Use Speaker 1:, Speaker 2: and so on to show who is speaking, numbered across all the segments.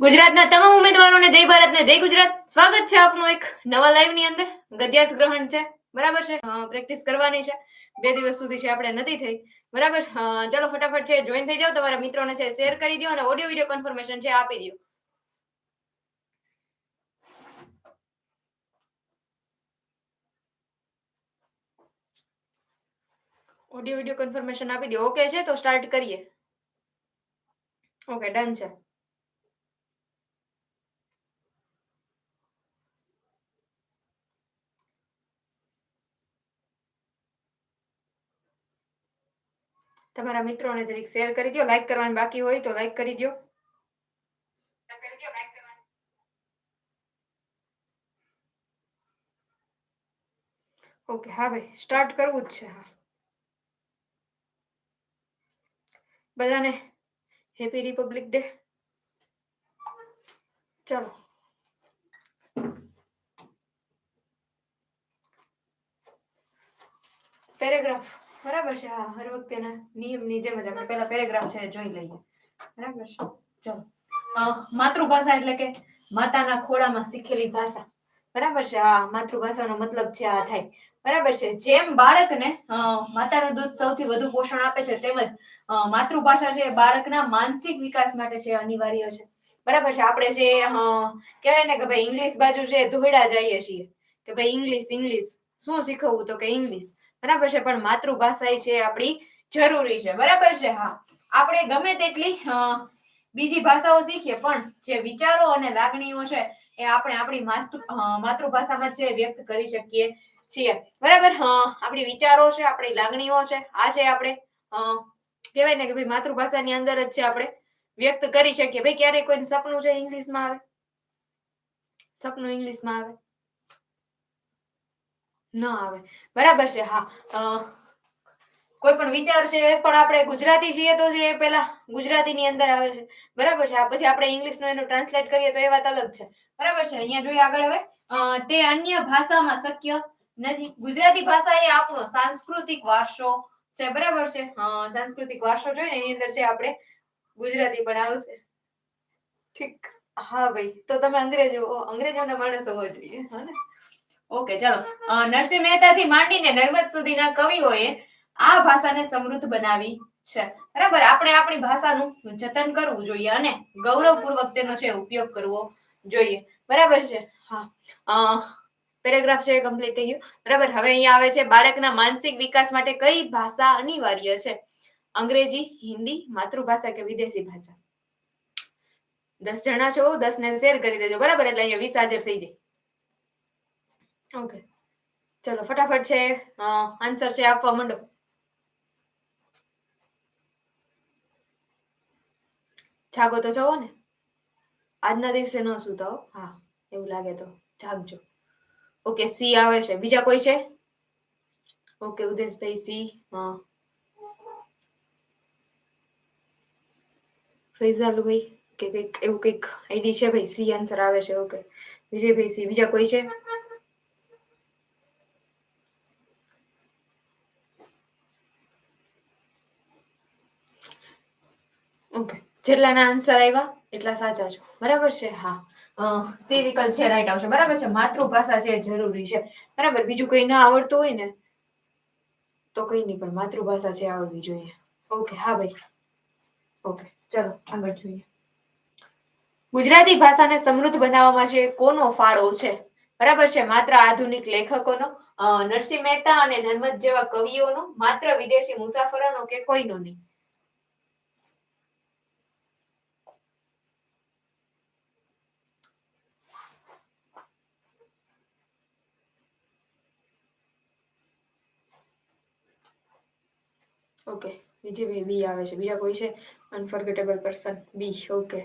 Speaker 1: ગુજરાતના તમામ ઉમેદવારોને જય ભારત ને જય ગુજરાત. સ્વાગત છે આપનું એક નવા લાઈવની અંદર. ગદ્યાર્થ ગ્રહણ છે. બરાબર છે? પ્રેક્ટિસ કરવાની છે. બે દિવસ સુધી છે, આપણે નથી થઈ. બરાબર? ચાલો ફટાફટ છે જોઈન થઈ જાઓ. તમારા મિત્રોને છે શેર કરી દો અને ઓડિયો વિડિયો કન્ફર્મેશન છે, આપી દો. ઓડિયો વિડિયો કન્ફર્મેશન આપી દો. ઓકે છે, તો સ્ટાર્ટ કરીએ. ઓકે ડન છે. તમારા મિત્રોને જરીક શેર કરી દો લાઈક કરવાનું બાકી હોય તો લાઈક કરી દો ઓકે હા ભાઈ સ્ટાર્ટ કરવું જ છે, હા. બધાને હેપી રિપબ્લિક ડે ચાલો. પેરેગ્રાફ બરાબર છે? હા, હર વખતેના નિયમની જેમ જ આપણે પહેલા પેરેગ્રાફ છે જોઈ લઈએ. બરાબર છે? ચલો. માતૃભાષા એટલે કે માતાના ખોળામાં શીખેલી ભાષા. બરાબર છે? હા, માતૃભાષાનો મતલબ છે આ થાય. બરાબર છે? જેમ બાળકને માતાનું દૂધ સૌથી વધુ પોષણ આપે છે તેમજ માતૃભાષા છે બાળકના માનસિક વિકાસ માટે છે, અનિવાર્ય છે. બરાબર છે? આપણે જે કહેવાય ને કે ભાઈ ઇંગ્લિશ બાજુ છે ધોઈડા જઈએ છીએ, કે ભાઈ ઇંગ્લિશ ઇંગ્લિશ. શું શીખવવું તો કે ઇંગ્લિશ? બરાબર છે, પણ માતૃભાષા છે આપણી જરૂરી છે. બરાબર છે, હા. આપણે ગમે તેટલી બીજી ભાષાઓ શીખીએ, પણ જે વિચારો અને લાગણીઓ છે એ આપણે આપણી માતૃ માતૃભાષામાં છે વ્યક્ત કરી શકીએ છીએ. બરાબર આપણી વિચારો છે, આપણી લાગણીઓ છે, આ છે આપણે કહેવાય ને કે ભાઈ માતૃભાષાની અંદર જ છે આપણે વ્યક્ત કરી શકીએ. ભાઈ ક્યારેય કોઈને સપનું છે ઇંગ્લિશમાં આવે? સપનું ઇંગ્લિશમાં આવે? ન આવે. બરાબર છે હા. કોઈ પણ વિચાર છે પણ આપણે ગુજરાતી છીએ તો જે પેલા ગુજરાતીની અંદર આવે છે. બરાબર છે આ પછી આપણે ઇંગ્લિશનો એનું ટ્રાન્સલેટ કરીએ તો એ વાત અલગ છે. બરાબર છે અહીંયા જોઈએ આગળ હવે. તે અન્ય ભાષામાં શક્ય નથી. ગુજરાતી ભાષા એ આપણો સાંસ્કૃતિક વારસો છે બરાબર છે? સાંસ્કૃતિક વારસો જોઈએ ને એની અંદર છે આપણે ગુજરાતી પણ આવશે. ઠીક. હા ભાઈ તો તમે અંગ્રેજો અંગ્રેજોના માણસ હોવા જોઈએ હા ને? ઓકે, ચાલો. નરસિંહ મહેતાથી માંડીને નર્મદ સુધીના કવિઓએ આ ભાષાને સમૃદ્ધ બનાવી છે. બરાબર? આપણે આપણી ભાષાનું જતન કરવું જોઈએ અને ગૌરવપૂર્વક તેનો છે ઉપયોગ કરવો જોઈએ. બરાબર છે? હા. પેરેગ્રાફ છે કમ્પ્લીટ થઈ ગયું. બરાબર? હવે અહીંયા આવે છે, બાળકના માનસિક વિકાસ માટે કઈ ભાષા અનિવાર્ય છે? અંગ્રેજી, હિન્દી, માતૃભાષા કે વિદેશી ભાષા? દસ જણા છો દસ ને શેર કરી દેજો. બરાબર? એટલે અહીંયા વીસ હાજર થઈ જાય. ઓકે ચલો ફટાફટ છે આન્સર છે આપવા માંડો જાગો તો જવો ને આજના દિવસે ન સુતા હા એવું લાગે તો જાગજો ઓકે સી આવે છે બીજા કોઈ છે ઓકે ઉદેશભાઈ સી હા ફૈઝાલુભાઈ કે કંઈક એવું કંઈક આઈડી છે ભાઈ સી આન્સર આવે છે ઓકે વિજયભાઈ સી બીજા કોઈ છે ઓકે. જેટલાના આન્સર આવ્યા એટલા સાચા છો. બરાબર છે? હા. સી વિકલ્પ છે રાઈટ આવશે. બરાબર છે? માતૃભાષા છે, જરૂરી છે. બરાબર. બીજું કઈ ના આવડતું હોય ને, તો કઈ નહીં, પણ માતૃભાષા છે, આવડવી જોઈએ. ઓકે, હા ભાઈ. ઓકે, ચલો, આગળ જોઈએ. ગુજરાતી ભાષાને સમૃદ્ધ બનાવવામાં છે કોનો ફાળો છે? બરાબર છે? માત્ર આધુનિક લેખકોનો નરસિંહ મહેતા અને નર્મદ જેવા કવિઓનો, માત્ર વિદેશી મુસાફરોનો કે કોઈનો નહીં? ઓકે વિજયભાઈ બી આવે છે બીજા કોઈ છે અનફર્ગેટેબલ પર્સન બી ઓકે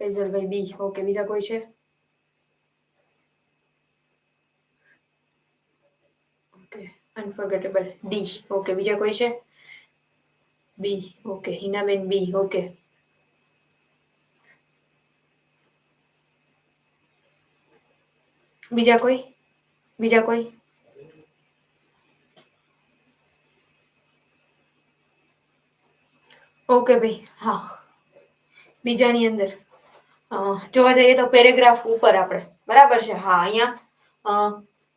Speaker 1: ફૈઝલભાઈ બી ઓકે બીજા કોઈ છે ઓકે અનફર્ગેટેબલ ડી ઓકે બીજા કોઈ છે બી ઓકે હિનાબેન બી ઓકે બીજા કોઈ બીજા કોઈ ઓકે ભાઈ, હા. બીજાની અંદર. જોવા જઈએ તો પેરેગ્રાફ ઉપર આપણે. બરાબર છે? હા, અહીંયા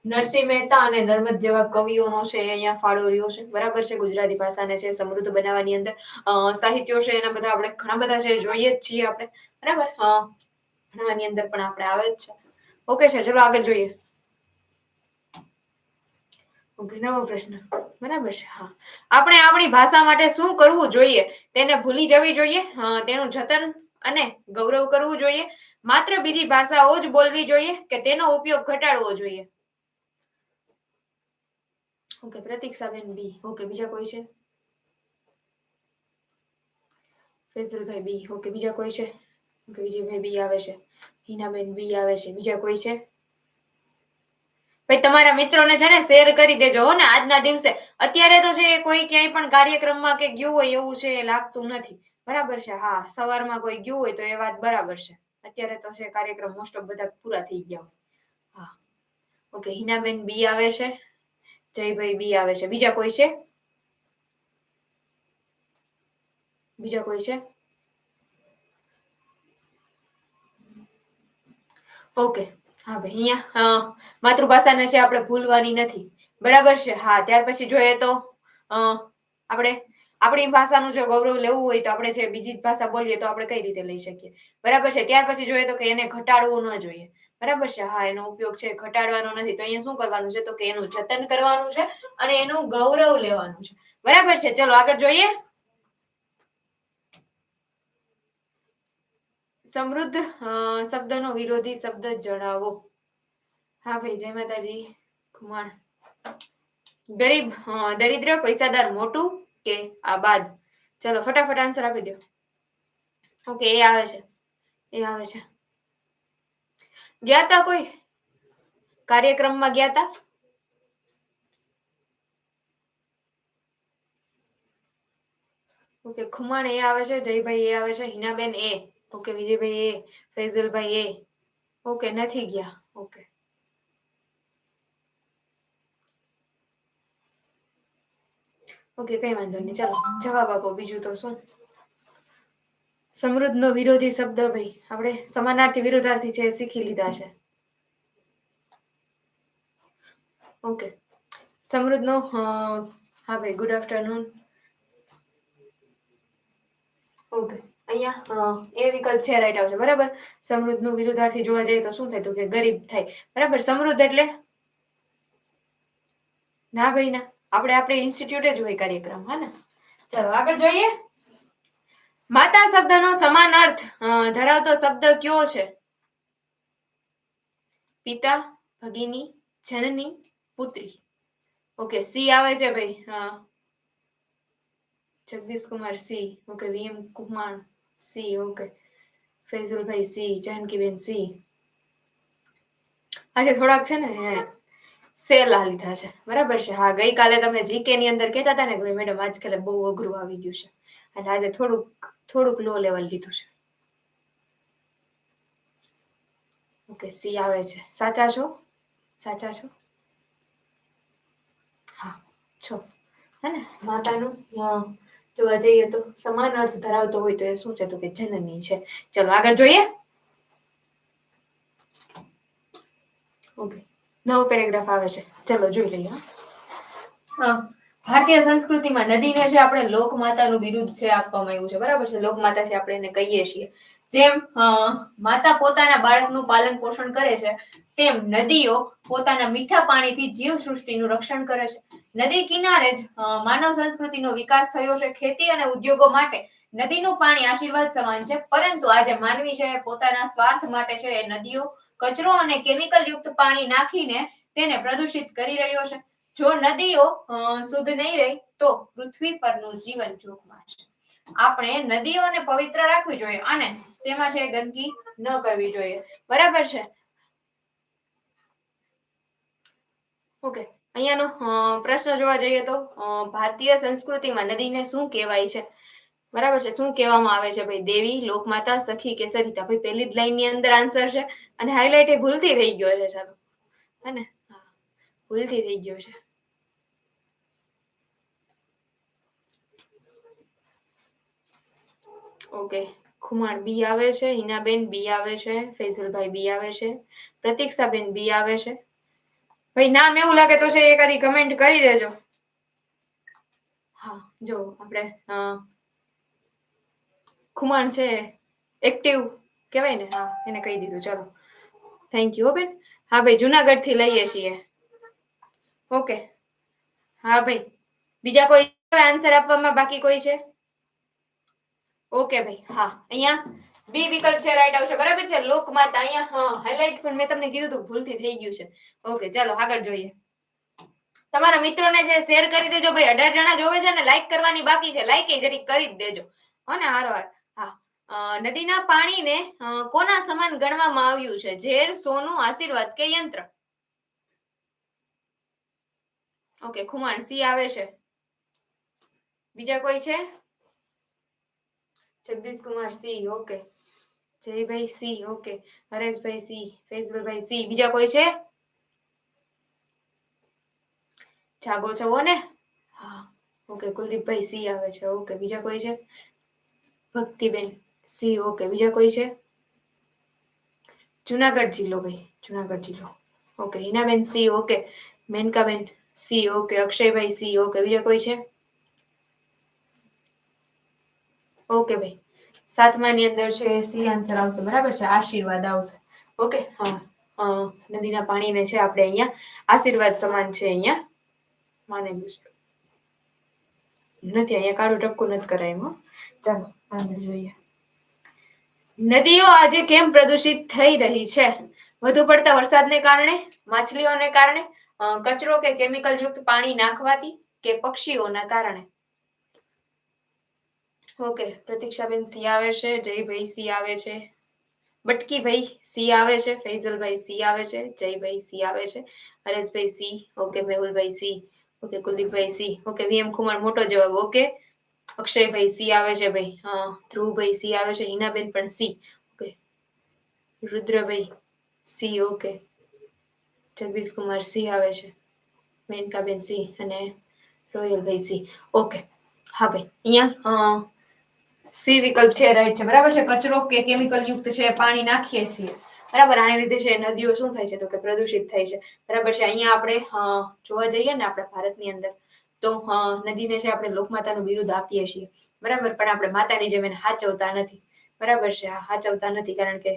Speaker 1: નરસિંહ મહેતા અને નર્મદ જેવા કવિઓનો છે અહીંયા ફાળો રહ્યો છે. બરાબર છે? ગુજરાતી ભાષાને છે, સમૃદ્ધ બનાવવાની અંદર. સાહિત્યો છે, એના બધા આપણે ઘણા બધા છે, જોઈએ જ છીએ આપણે. બરાબર? હા. ભણવાની અંદર પણ આપણે આવે જ છે. ઓકે છે, ચલો આગળ જોઈએ. ઓકે, નવો પ્રશ્ન. બરાબર છે? હા. આપણે આપણી ભાષા માટે શું કરવું જોઈએ? તેને ભૂલી જવી જોઈએ તેનું જતન અને ગૌરવ કરવું જોઈએ. માત્ર બીજી ભાષાઓ જ બોલવી જોઈએ કે તેનો ઉપયોગ ઘટાડવો જોઈએ? ઓકે, પ્રતીક્ષાબેન બી ઓકે, બીજા કોઈ છે? ફેઝલભાઈ બી ઓકે, બીજા કોઈ છે? ઓકે, વિજયભાઈ બી આવે છે. હિનાબેન બી આવે છે. બીજા કોઈ છે? ભાઈ, તમારા મિત્રોને છે ને શેર કરી દેજો હો ને. આજના દિવસે અત્યારે તો છે કોઈ ક્યાંય પણ કાર્યક્રમમાં કે ગયું હોય એવું છે એ લાગતું નથી. બરાબર છે? હા, સવારમાં કોઈ ગયું હોય તો એ વાત બરાબર છે. અત્યારે તો છે કાર્યક્રમ મોસ્ટ ઓફ બધા પૂરા થઈ ગયા હોય. હા. ઓકે, હિનાબેન બી આવે છે. જયભાઈ બી આવે છે. બીજા કોઈ છે? બીજા કોઈ છે? ઓકે. હા ભાઈ, અહીંયા માતૃભાષાને છે, આપણે ભૂલવાની નથી. બરાબર છે? હા, ત્યાર પછી જોઈએ તો આપણે, આપણી ભાષાનું જો ગૌરવ લેવું હોય તો આપણે જે બીજી ભાષા બોલીએ તો આપણે કઈ રીતે લઈ શકીએ? બરાબર છે? ત્યાર પછી જોઈએ તો કે એને ઘટાડવું ન જોઈએ. બરાબર છે? હા, એનો ઉપયોગ છે, ઘટાડવાનો નથી. તો અહીંયા શું કરવાનું છે? તો કે એનું જતન કરવાનું છે અને એનું ગૌરવ લેવાનું છે. બરાબર છે? ચલો આગળ જોઈએ. સમૃદ્ધ શબ્દનો વિરોધી શબ્દ જણાવો. હા ભાઈ, જય માતાજી. ખુમાણ. ગરીબ દરિદ્ર, પૈસાદાર, મોટું કે આબાદ? ચલો, ફટાફટ આન્સર આપી દો. ઓકે, એ આવે છે. એ આવે છે. ગયા તા કોઈ? કાર્યક્રમમાં ગયા તા ઓકે, ખુમાણ, એ આવે છે. જયભાઈ, એ આવે છે. હિનાબેન, એ. ઓકે વિજયભાઈ એ ફૈઝલભાઈ એ ઓકે, નથી ગયા. ઓકે. ઓકે, કઈ વાંધો નહીં. ચાલો, જવાબ આપો બીજું તો શું? સમૃદ્ધનો વિરોધી શબ્દ ભાઈ. આપણે સમાનાર્થી વિરોધાર્થી છે શીખી લીધા છે. ઓકે. સમૃદ્ધનો નો હા ભાઈ, ગુડ આફ્ટરનૂન. ઓકે. અહીંયા એ વિકલ્પ છે રાઈટ આવશે, બરાબર? સમૃદ્ધનું વિરુદ્ધાર્થી જોવા જઈએ તો શું થાય? તો કે ગરીબ થાય. બરાબર? સમૃદ્ધ એટલે? ના ભાઈ, ના. આપણે આપણે ઇન્સ્ટિટ્યૂટે જ હોય કાર્યક્રમ, હા ને? ચલો, આગળ જોઈએ. માતા શબ્દનો સમાન અર્થ ધરાવતો શબ્દ કયો છે? પિતા, ભગિની, જનની, પુત્રી. ઓકે, સી આવે છે ભાઈ? હા. Jagdish Kumar C. Okay VM Kumar. C okay ફૈઝલભાઈ C જાનકીબેન સી આજે થોડાક છે ને સેલા લીધા છે. બરાબર છે? હા ગઈકાલે તમે જીકે ની અંદર કહેતા હતા ને કે મેડમ, આજકાલે બહુ અઘરું આવી ગયું છે. એટલે આજે થોડુંક થોડુંક લો લેવલ લીધું છે. ઓકે સી આવે છે. સાચા છો? સાચા છો? હા, છો. હે ને? માતાનું જોવા જઈએ તો સમાન અર્થ ધરાવતો હોય તો એ શું છે? તો કે જનની છે. ચલો, આગળ જોઈએ. ઓકે. નવો પેરેગ્રાફ આવે છે. ચલો, જોઈ લઈએ ભારતીય સંસ્કૃતિમાં નદીને છે આપણે લોકમાતાનું બિરુદ છે આપવામાં આવ્યું છે, બરાબર છે? લોકમાતા છે આપણે એને કહીએ છીએ. જેમ માતા પોતાના બાળકનું પાલન પોષણ કરે છે, તેમ નદીઓ પોતાના મીઠા પાણીથી જીવ સૃષ્ટિનું રક્ષણ કરે છે. નદી કિનારે જ માનવ સંસ્કૃતિનો વિકાસ થયો છે ખેતી અને ઉદ્યોગો માટે. નદીનું પાણી આશીર્વાદ સમાન છે, પરંતુ આજે માનવી છે પોતાના સ્વાર્થ માટે છે એ નદીઓ કચરો અને કેમિકલ યુક્ત પાણી નાખીને તેને પ્રદૂષિત કરી રહ્યો છે. જો નદીઓ શુદ્ધ નહીં રહે તો પૃથ્વી પરનું જીવન જોખમાં આપણે નદીઓને પવિત્ર રાખવી જોઈએ અને તેમાં છે ગંદકી ન કરવી જોઈએ. બરાબર છે? ઓકે, અહીંયાનો પ્રશ્ન જોવા જઈએ તો ભારતીય સંસ્કૃતિમાં નદીને શું કહેવાય છે? બરાબર છે? શું કહેવામાં આવે છે? ભાઈ, દેવી, લોકમાતા, સખી કે સરિતા ભાઈ, પહેલી જ લાઈનની અંદર આન્સર છે. અને હાઇલાઇટ એ ભૂલથી થઈ ગયો છે ચાલો હે ને? ભૂલથી થઈ ગયો છે. ઓકે. ખુમાણ બી આવે છે. હિનાબેન, બી આવે છે. ફૈઝલભાઈ, બી આવે છે. પ્રતીક્ષાબેન, બી આવે છે. ભાઈ, નામ એવું લાગે તો છે એ કરી કમેન્ટ કરી દેજો. હા, જો, આપણે ખુમાણ છે એક્ટિવ કહેવાય ને? હા, એને કહી દીધું. ચલો. થેન્ક યુ બેન. હા, ભાઈ જુનાગઢથી લઈએ છીએ. ઓકે. હા, ભાઈ, બીજા કોઈ આન્સર આપવામાં બાકી કોઈ છે? ઓકે ભાઈ, હા, અહીંયા બી વિકલ્પ છે રાઈટ આવશે, બરાબર છે? લોકમાતા, અહીંયા, હા હાઇલાઇટ પણ મેં તમને કીધું હતું ભૂલથી થઈ ગયું છે. ઓકે, ચાલો, આગળ જોઈએ. તમારા મિત્રોને જે શેર કરી દેજો ભાઈ, અઢાર જણા જોવે છે ને લાઈક કરવાની બાકી છે લાઈક એ જરી કરી જ દેજો. હો ને, હારો હાર. હા નદીના પાણીને કોના સમાન ગણવામાં આવ્યું છે? ઝેર, સોનું, આશીર્વાદ કે યંત્ર? ઓકે, ખુમાણ, સી આવે છે. બીજા કોઈ છે? જગદીશ કુમાર સી ઓકે જયભાઈ સી ઓકે હરેશભાઈ સી ફેઝલભાઈ સી બીજા કોઈ છે? જાગો છો ને? હા ઓકે કુલદીપભાઈ સી આવે છે ઓકે બીજા કોઈ છે? ભક્તિબેન સી ઓકે બીજા કોઈ છે? જુનાગઢ જિલ્લો ભાઈ, જુનાગઢ જિલ્લો. ઓકે હિનાબેન સી ઓકે મેનકાબેન સી ઓકે અક્ષયભાઈ સી ઓકે બીજા કોઈ છે? ઓકે ભાઈ. સાતમાની અંદર છે, સી આન્સર આવશે. બરાબર છે? આશીર્વાદ આવશે. ઓકે હા. નદીના પાણીને છે આપણે અહીંયા. આશીર્વાદ સમાન છે અહીંયા. માનેલું છે નથી, અહીંયા કાળું ટપકું નથી કરાયું ચાલો, આગળ જોઈએ. નદીઓ આજે કેમ પ્રદૂષિત થઈ રહી છે? વધુ પડતા વરસાદને કારણે, માછલીઓને કારણે કચરો કે કેમિકલ યુક્ત પાણી નાખવાથી કે પક્ષીઓના કારણે? ઓકે પ્રતીક્ષાબેન સી આવે છે જયભાઈ સી આવે છે બટકીભાઈ સી આવે છે ફૈઝલભાઈ સી આવે છે જયભાઈ સી આવે છે હરેશભાઈ સી ઓકે મેહુલભાઈ સી ઓકે કુલદીપભાઈ સી ઓકે વીએમ કુમાર મોટો જવાબ ઓકે અક્ષયભાઈ સી આવે છે ભાઈ હા ધ્રુવભાઈ સી આવે છે હિનાબેન પણ C okay રુદ્રભાઈ C okay Jagdish Kumar C આવે છે મેનકાબેન સી અને રોયલભાઈ સી ઓકે હા ભાઈ અહીંયા અ, સી વિકલ્પ છે, રાઈટ છે. બરાબર છે? કચરો કે કેમિકલ યુક્ત છે, પાણી નાખીએ છીએ. બરાબર? આને લીધે છે, નદીઓ શું થાય છે? તો કે પ્રદૂષિત થાય છે. બરાબર છે? અહીંયા આપણે જોવા જઈએ ને આપણે ભારતની અંદર, તો નદીને છે આપણે લોકમાતાનું બિરુદ આપીએ છીએ. બરાબર? પણ આપણે માતાની જેમ એને હાચવતા નથી. બરાબર છે? હાચવતા નથી કારણ કે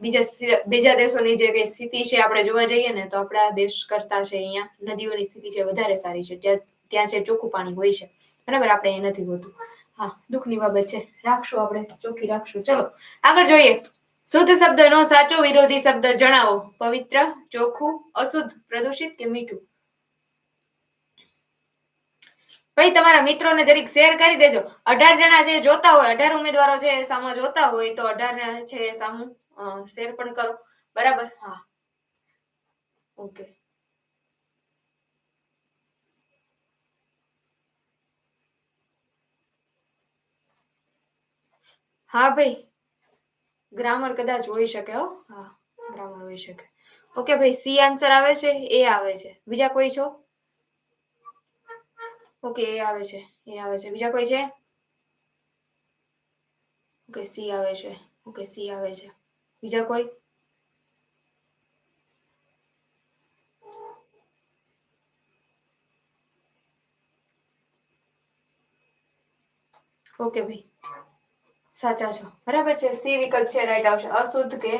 Speaker 1: બીજા બીજા દેશોની જે કઈ સ્થિતિ છે, આપણે જોવા જઈએ ને, તો આપણા દેશ કરતા છે અહીંયા નદીઓની સ્થિતિ છે વધારે સારી છે. ત્યાં ત્યાં છે ચોખ્ખું પાણી હોય છે. બરાબર? આપણે એ નથી હોતું. હા, દુઃખની બાબત છે. રાખશું આપણે, ચોખ્ખી રાખશું. ચલો, આગળ જોઈએ. શુદ્ધ શબ્દનો સાચો વિરોધી શબ્દ જણાવો. પવિત્ર, ચોખ્ખું, અશુદ્ધ, પ્રદૂષિત કે મીઠું? ભાઈ, તમારા મિત્રોને જરીક શેર કરી દેજો. અઢાર જણા છે જોતા હોય, અઢાર ઉમેદવારો છે સામા જોતા હોય, તો અઢાર છે સામું શેર પણ કરો. બરાબર? હા. ઓકે હા ભાઈ. ગ્રામર કદાચ હોઈ શકે હો. હા ગ્રામર હોઈ શકે. ઓકે ભાઈ સી આન્સર આવે છે એ આવે છે. બીજા કોઈ છો? ઓકે એ આવે છે એ આવે છે. બીજા કોઈ છે? ઓકે સી આવે છે. ઓકે સી આવે છે. બીજા કોઈ? ઓકે ભાઈ. સાચા છો. બરાબર છે? સી વિકલ્પ છે રાઈટ આવશે. અશુદ્ધ કે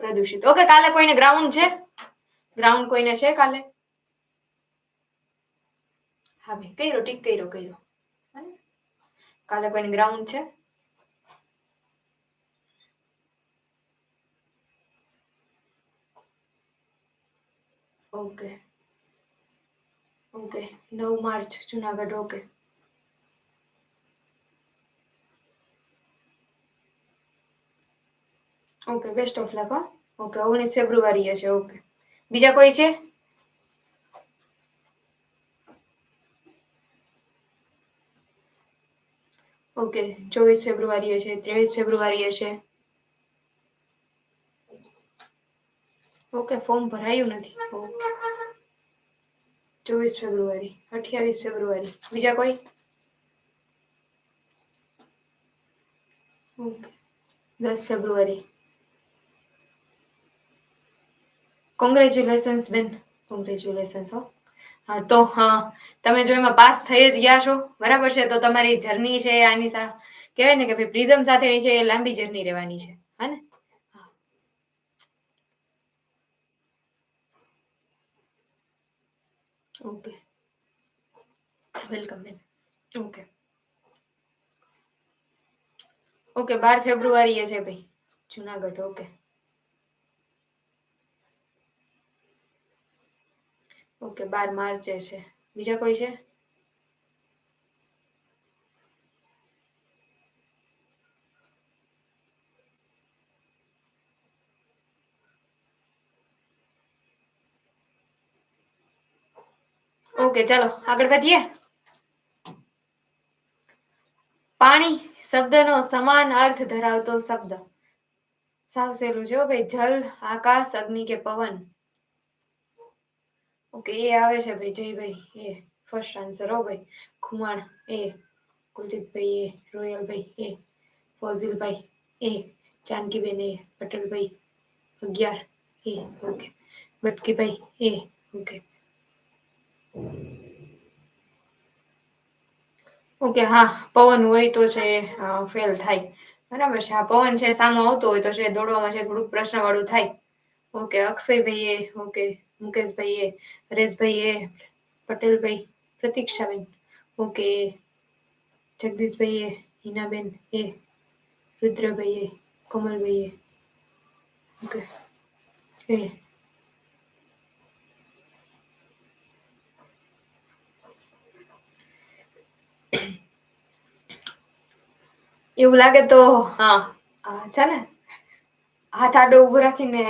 Speaker 1: પ્રદૂષિત. ઓકે, કાલે કોઈને ગ્રાઉન્ડ છે? ગ્રાઉન્ડ કોઈને છે કાલે? હા ભાઈ, કર્યો ટીક કર્યો કર્યો? કાલે કોઈને ગ્રાઉન્ડ છે? ઓકે. ઓકે, નવ March, Junagadh, okay. Okay best of luck okay ઓગણીસ ફેબ્રુઆરી છે ઓકે બીજા કોઈ છે? ઓકે ચોવીસ ફેબ્રુઆરી છે ત્રેવીસ ફેબ્રુઆરી છે ઓકે ફોર્મ ભરાયું નથી. ચોવીસ ફેબ્રુઆરી અઠ્યાવીસ ફેબ્રુઆરી બીજા કોઈ? ઓકે દસ ફેબ્રુઆરી કોંગ્રેચ્યુલેશન્સ બેન કોંગ્રેચ્યુલેશન્સ હો. હા, તો, હા, તમે જો એમાં પાસ થઈ જ ગયા છો, બરાબર છે? તો તમારી જર્ની છે, આની સા, કહેવાય ને કે ભાઈ પ્રિઝમ સાથેની છે, એ લાંબી જર્ની રહેવાની છે. હા ને? ઓકે વેલકમ બેન ઓકે ઓકે બાર ફેબ્રુઆરી એ છે, ભાઈ. જુનાગઢ ઓકે ઓકે, બાર માર્ચે છે. બીજા કોઈ છે? ઓકે, ચાલો, આગળ વધીએ. પાણી શબ્દનો સમાન અર્થ ધરાવતો શબ્દ. સાવ સહેલું છે ભાઈ, જલ, આકાશ, અગ્નિ કે પવન. ઓકે એ આવે છે ભાઈ જયભાઈ એ ફર્સ્ટ આન્સર હો ભાઈ ખુમાણ એ કુલદીપભાઈ એ રોયલભાઈ એ ફોઝિલભાઈ એ જાનકીબેન એ પટેલભાઈ અગિયાર એ ઓકે ભટકીભાઈ એ ઓકે ઓકે હા, પવન હોય તો છે ફેલ થાય. બરાબર છે આ પવન છે, સામો આવતો હોય તો છે, દોડવામાં છે, થોડુંક પ્રશ્ન વાળું થાય. ઓકે અક્ષયભાઈ એ ઓકે મુકેશભાઈ હરેશભાઈએ પટેલભાઈ પ્રતીક્ષાબેન ઓકે જગદીશભાઈએ હિનાબેન એ રુદ્રભાઈ એ કોમલભાઈ ઓકે એ. એવું લાગે તો હા. છે ને હાથ આડો ઊભો રાખીને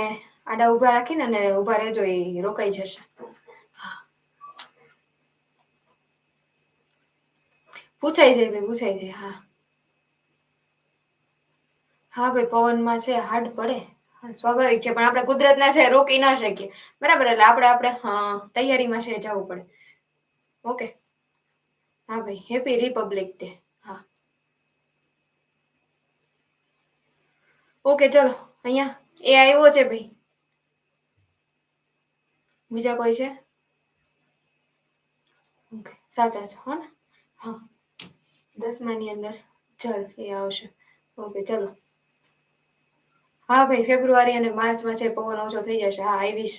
Speaker 1: આડા ઊભા રાખીને અને ઊભા રહેજો એ રોકાઈ જશે. પૂછાઈ જાય ભાઈ પૂછાઈ જાય હા. હા ભાઈ પવનમાં છે હાર્ડ પડે. સ્વાભાવિક છે પણ આપણે કુદરતના છે રોકી ના શકીએ. બરાબર એટલે આપણે આપણે હા, તૈયારીમાં છે જવું પડે. ઓકે. હા ભાઈ હેપી રિપબ્લિક ડે. હા. ઓકે ચલો અહીંયા એ આવ્યો છે ભાઈ. બીજા કોઈ છે? સાચા છે, હા ને? હા. દસમાની અંદર ચલ, એ આવશે. ઓકે, ચલો. હા, ભાઈ, ફેબ્રુઆરી અને માર્ચમાં છે, પવન ઓછો થઈ જશે. હા, આવીશ.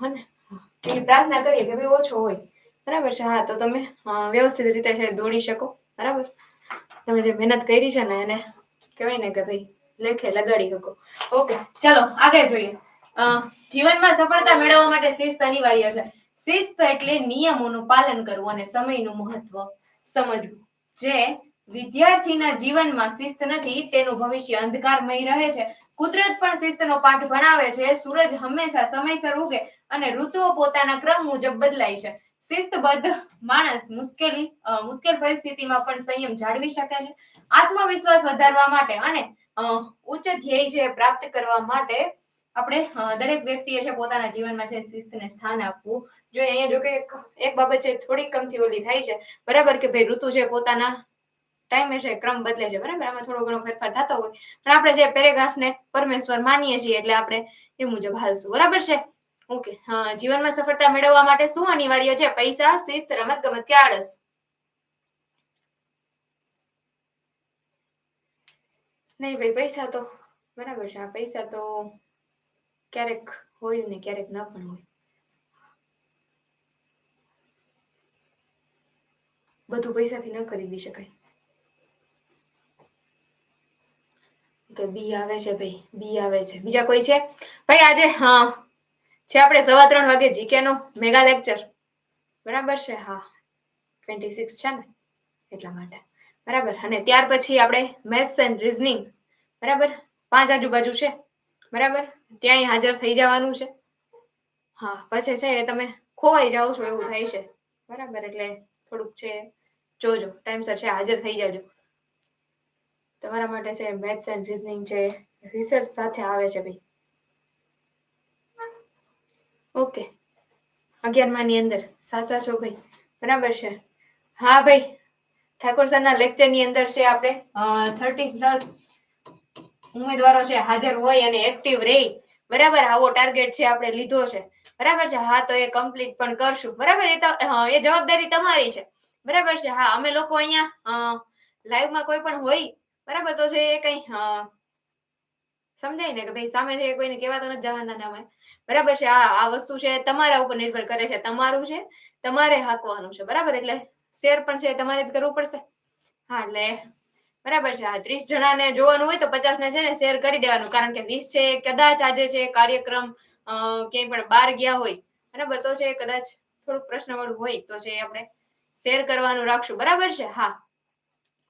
Speaker 1: હા ને. એની પ્રાર્થના કરીએ કે ભાઈ ઓછો હોય. બરાબર છે? હા, તો તમે વ્યવસ્થિત રીતે છે, દોડી શકો. બરાબર? તમે જે મહેનત કરી છે ને એને, કહેવાય ને કે ભાઈ, લેખે લગાડી શકો. ઓકે, ચલો, આગળ જોઈએ. જીવનમાં સફળતા મેળવવા માટે શિસ્ત અનિવાર્ય છે. શિસ્ત એટલે નિયમોનું પાલન કરવું અને સમયનું મહત્વ સમજવું. જે વિદ્યાર્થીના જીવનમાં શિસ્ત નથી, તેનું ભવિષ્ય અંધકારમય રહે છે. કુદરત પણ શિસ્તનો પાઠ ભણાવે છે. સૂરજ હંમેશા સમયસર ઉગે અને ઋતુઓ પોતાના ક્રમ મુજબ બદલાય છે. શિસ્તબદ્ધ માણસ મુશ્કેલી મુશ્કેલ પરિસ્થિતિમાં પણ સંયમ જાળવી શકે છે. આત્મવિશ્વાસ વધારવા માટે અને ઉચ્ચ ધ્યેય છે પ્રાપ્ત કરવા માટે આપણે દરેક વ્યક્તિએ છે પોતાના જીવનમાં છે, શિસ્તને સ્થાન આપવું જોઈએ. અહીંયા જો કે એક બાબત છે, થોડીક કમથી ઓલી થાય છે. બરાબર કે ભાઈ ઋતુ છે, પોતાના ટાઈમે છે, ક્રમ બદલે છે. બરાબર? આમાં થોડો ઘણો ફેરફાર થતો હોય. પણ આપણે જે પેરેગ્રાફને પરમેશ્વર માનીએ છીએ, એટલે આપણે એ મુજબ હાલશું. બરાબર છે? ઓકે જીવનમાં સફળતા મેળવવા માટે શું અનિવાર્ય છે? પૈસા, શિસ્ત રમત ગમત કે આળસ? નહીં ભાઈ, પૈસા તો બરાબર છે. આ પૈસા તો ક્યારેક હોય ને ક્યારેક ન પણ હોય. બધું પૈસાથી ન ખરીદી શકાય. કે બી આવે છે ભાઈ, બી આવે છે. બીજા કોઈ છે? ભાઈ આજે, હા, છે આપણે સવા ત્રણ વાગે જીકે નો મેગા લેક્ચર બરાબર છે? હા. ટ્વેન્ટી સિક્સ છે ને? એટલા માટે. બરાબર. અને ત્યાર પછી આપણે મેથ્સ એન્ડ રિઝનિંગ બરાબર? પાંચ આજુબાજુ છે. બરાબર? ત્યાંય હાજર થઈ જવાનું છે. હા, પછી છે તમે ખોવાઈ જાઓ છો એવું થાય છે. બરાબર, એટલે થોડુંક છે જોજો, ટાઈમસર છે હાજર થઈ જાજો. તમારા માટે છે મેથ્સ એન્ડ રિઝનિંગ છે રિસર્ચ સાથે આવે છે ભાઈ. ઓકે. અગિયારમાની અંદર, સાચા છો ભાઈ? બરાબર છે. હા ભાઈ ઠાકોર સરના લેક્ચરની અંદર છે આપણે? થર્ટી પ્લસ ઉમેદવારો છે, હાજર હોય અને એક્ટિવ રહે. બરાબર, આવો ટાર્ગેટ છે આપણે લીધો છે. બરાબર છે? હા, તો એ કમ્પ્લીટ પણ કરશું. બરાબર, એ તો એ જવાબદારી તમારી છે. બરાબર છે? હા, અમે લોકો અહીંયા લાઈવમાં કોઈ પણ હોય, બરાબર, તો છે એ કઈ સમજાય ને કે ભાઈ સામે છે કોઈને કહેવાતો નથી જવાના નામે. બરાબર છે? આ આ વસ્તુ છે, તમારા ઉપર નિર્ભર કરે છે. તમારું છે, તમારે હાંકવાનું છે. બરાબર, એટલે શેર પણ છે, તમારે જ કરવું પડશે. હા, એટલે બરાબર છે. આ ત્રીસ જણાને જોવાનું હોય તો પચાસ ને છે ને શેર કરી દેવાનું. કારણ કે વીસ છે, કદાચ આજે છે કાર્યક્રમ ક્યાંય પણ બહાર ગયા હોય. બરાબર? તો છે કદાચ થોડુંક પ્રશ્નવાળું હોય તો છે આપણે શેર કરવાનું રાખશું. બરાબર છે? હા.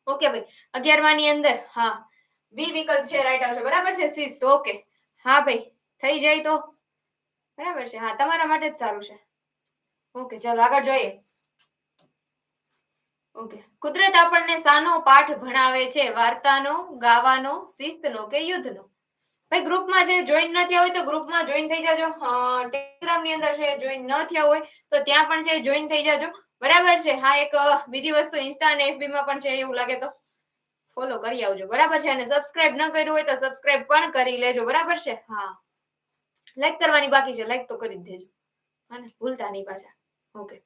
Speaker 1: ઓકે ભાઈ. અગિયારમા ની અંદર, હા. બી વિકલ્પ છે રાઈટ આવશે. બરાબર છે? શિસ્ત ઓકે. હા ભાઈ. થઈ જાય તો? બરાબર છે? હા, તમારા માટે જ સારું છે. ઓકે, ચાલો આગળ જોઈએ. ઓકે. કુદરત આપણને સાનો પાઠ ભણાવે છે, વાર્તાનો, ગાવાનો, શિસ્તનો કે યુદ્ધનો. ભાઈ, ગ્રુપમાં જે જોઈન ન થયા હોય તો ગ્રુપમાં જોઈન થઈ જાજો. ટેલિગ્રામની અંદર છે જોઈન ન થયા હોય તો ત્યાં પણ છે જોઈન થઈ જાજો. બરાબર છે? હા, એક બીજી વસ્તુ ઇન્સ્ટા અને એફબી માં પણ છે એવું લાગે તો. ફોલો કરી આવજો. બરાબર છે? અને સબસ્ક્રાઇબ ન કર્યું હોય તો સબસ્ક્રાઇબ પણ કરી લેજો. બરાબર છે? હા. લાઈક કરવાની બાકી છે. લાઈક તો કરી જ દેજો. હા ભૂલતા નહીં પાછા. ઓકે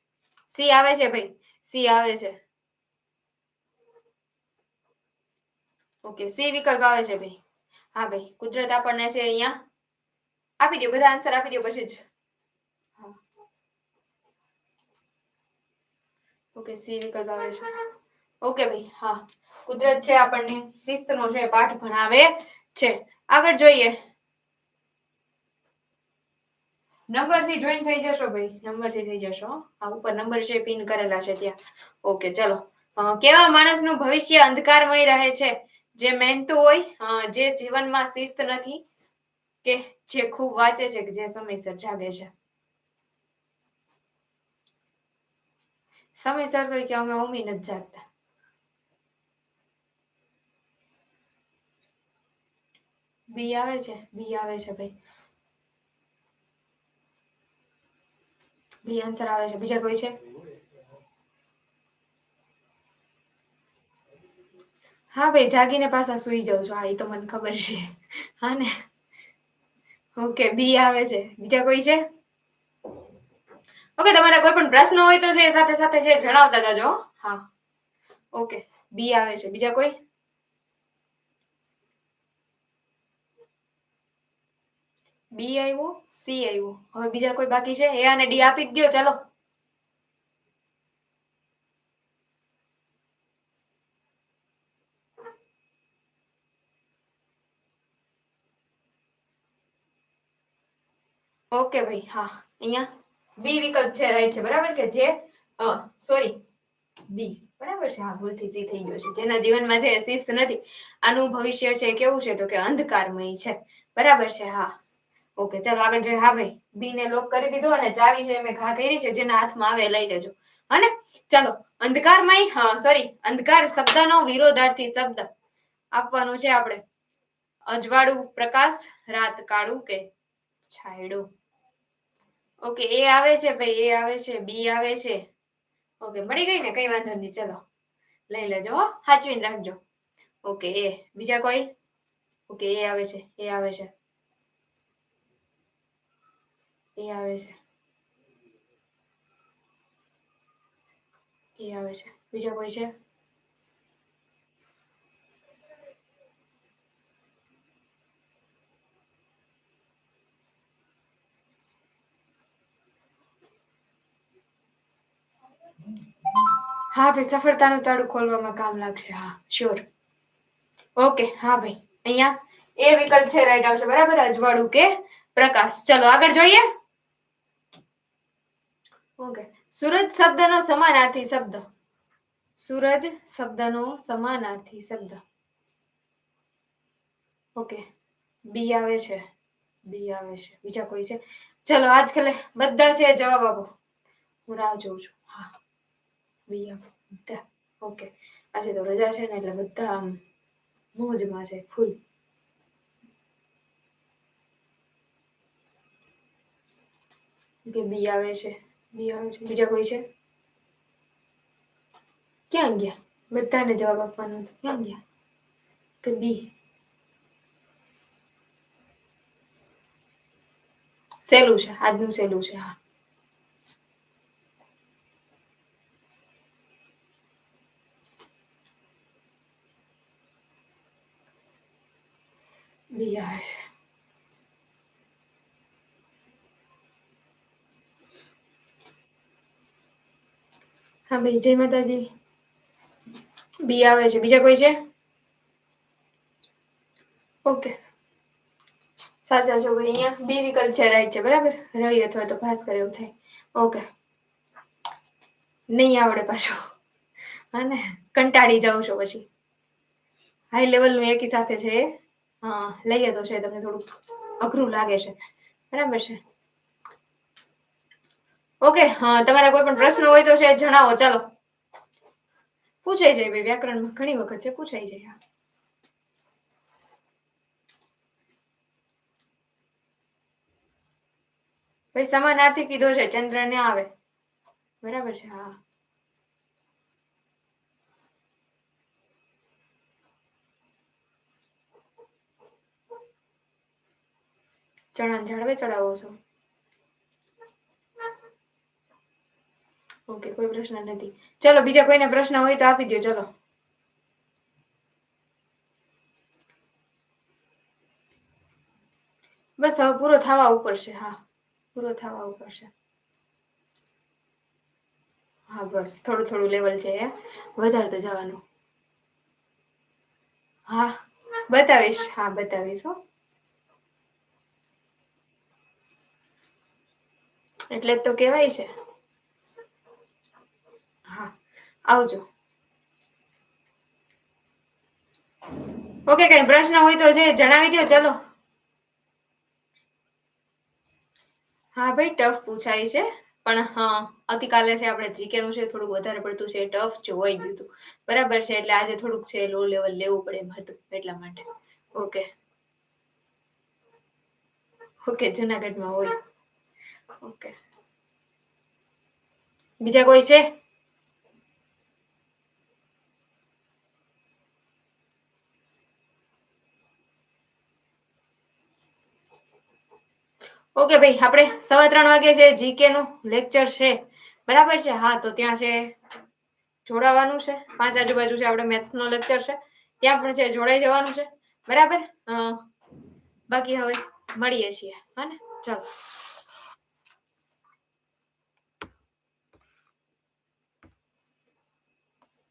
Speaker 1: સી આવે છે ભાઈ. સી આવે છે. ઓકે સી વિકલ્પ આવે છે ભાઈ. હા ભાઈ, કુદરત આપણને છે અહીંયા આપી દો બધા આન્સર આપી દો પછી જ. ઓકે સી વિકલ્પ આવે છે. ઓકે ભાઈ, હા. કુદરત છે આપણને, શિસ્તનો છે, પાઠ ભણાવે છે. આગળ જોઈએ. નંબરથી જોઈન થઈ જશો ભાઈ નંબરથી થઈ જશો. આ ઉપર નંબર છે, પિન કરેલા છે ત્યાં. ઓકે, ચલો. કેવા માણસનું ભવિષ્ય અંધકારમય રહે છે? જે મહેનતું હોય જે જીવનમાં શિસ્ત નથી, કે જે ખૂબ વાંચે છે કે જે સમયસર જાગે છે. સમયસર તો કે અમે ઉમી નથી જાગતા. બી આવે છે, બી આવે છે ભાઈ. બી આન્સર આવે છે. બીજા કોઈ છે? હા ભાઈ, જાગીને પાછા સુઈ જાઉં છું. હા, એ તો મને ખબર છે. હા ને? ઓકે, બી આવે છે. બીજા કોઈ છે? ઓકે, તમારા કોઈ પણ પ્રશ્નો હોય તો છે સાથે સાથે છે, જણાવતા જાજો, હો. ઓકે, બી આવે છે. બીજા કોઈ? બી આવ્યું, સી આવ્યું. હવે બીજા કોઈ બાકી છે? એ અને ડી આપી દ્યો, ચાલો. ઓકે ભાઈ, હા, અહીંયા બી વિકલ્પ છે રાઈટ છે, બરાબર કે જે સોરી બી, બરાબર છે, હા, ભૂલથી સી થઈ ગયો છે, જેના જીવનમાં જે શિસ્ત નથી, આનું ભવિષ્ય છે કેવું છે તો કે અંધકારમય છે, બરાબર છે, હા. ઓકે ચાલો આગળ જોઈએ, હા, ભાઈ બી ને લોક કરી દીધો અને ચાવી છે મેં ઘા કરી છે જેના હાથમાં આવે લઈ લેજો, હને? ચાલો, અંધકારમય, હા સોરી અંધકાર શબ્દનો વિરોધાર્થી શબ્દ આપવાનો છે આપણે. અજવાળું પ્રકાશ, રાત કાળું કે છાયડું. ઓકે, એ આવે છે ભાઈ, એ આવે છે, બી આવે છે. ઓકે, મળી ગઈ ને? કઈ વાંધો નહીં, ચલો. લઈ લેજો હો, સાચવીને રાખજો. ઓકે, એ, બીજા કોઈ? ઓકે, એ આવે છે, એ આવે છે. એ આવે છે. એ આવે છે. બીજા કોઈ છે? હા ભાઈ, સફળતાનું તાળું ખોલવામાં કામ લાગશે, હા શ્યોર ઓકે હા ભાઈ, અહીંયા એ વિકલ્પ છે રાઈટ આવશે, બરાબર? અજવાળું કે પ્રકાશ. ચલો, આગળ જોઈએ. ઓકે સૂરજ શબ્દનો સમાનાર્થી શબ્દ. સૂરજ શબ્દનો સમાનાર્થી શબ્દ. ઓકે બી આવે છે બી આવે છે, બીજા કોઈ છે? ચલો આજકાલે બધા છે, જવાબ આપો. હું રાહ જોઉં છું. હા બી આપો બધા ઓકે આજે તો રજા છે ને એટલે બધા આમ મોજમાં છે ફૂલ કે બી આવે છે બી આવે છે બીજા કોઈ છે ક્યાં ગયા બધાને જવાબ આપવાનો હતો ક્યાં ગયા કે બી સહેલું છે આજનું સહેલું છે હા છે હા, ભાઈ, જય માતાજી. બી આવે છે. બીજા કોઈ છે? ઓકે. સાચા છો ભાઈ, અહીંયા બી વિકલ્પ છે રાઈટ છે, બરાબર? રવિ અથવા તો ભાસ્કર એવું થાય. ઓકે. નહીં આવડે પાછો. હા ને કંટાળી જાઉં છો પછી. હાઈ લેવલનું એકી સાથે છે લઈએ તો છે તમને થોડુંક અઘરું લાગે છે. બરાબર છે. ઓકે તમારા કોઈ પણ પ્રશ્ન હોય તો છે, જણાવો, ચાલો. પૂછાઈ જાય ભાઈ, વ્યાકરણમાં ઘણી વખત છે, પૂછાઈ જાય. ભાઈ, સમાનાર્થી કીધો છે, ચંદ્ર ને આવે. બરાબર છે, હા. ચણા ઝાડવે ચડાવો છો? ઓકે, કોઈ પ્રશ્ન નથી. ચલો, બીજા કોઈને પ્રશ્ન હોય તો આપી દો ચલો. બસ, હવે પૂરો થવા ઉપર છે હા. પૂરો થવા ઉપર છે હા, બસ, થોડું થોડું લેવલ છે વધારે તો જવાનું. હા, બતાવીશ હા, બતાવીશ, હો. એટલે તો કહેવાય છે. હા, આવજો. ઓકે, કઈ પ્રશ્ન હોય તો જે જણાવી દો ચલો. હા, ભાઈ, ટફ પૂછાય છે. પણ હા આવતીકાલે છે, આપણે જીકે નું છે થોડું વધારે પડતું છે, ટફ જોવાઈ ગયું હતું. બરાબર છે, એટલે આજે થોડુંક છે લો લેવલ લેવું પડે એમ હતું, એટલા માટે. ઓકે. ઓકે, જુનાગઢમાં હોય. ઓકે બીજા કોઈ છે? ઓકે ભાઈ, આપણે સવા ત્રણ વાગે છે જીકે નું લેક્ચર છે. બરાબર છે? હા, તો ત્યાં છે, જોડાવાનું છે. પાંચ આજુબાજુ છે, આપણે મેથ્સ નો લેક્ચર છે. ત્યાં પણ છે, જોડાઈ જવાનું છે. બરાબર? બાકી હવે મળીએ છીએ. હા ને? ચાલો.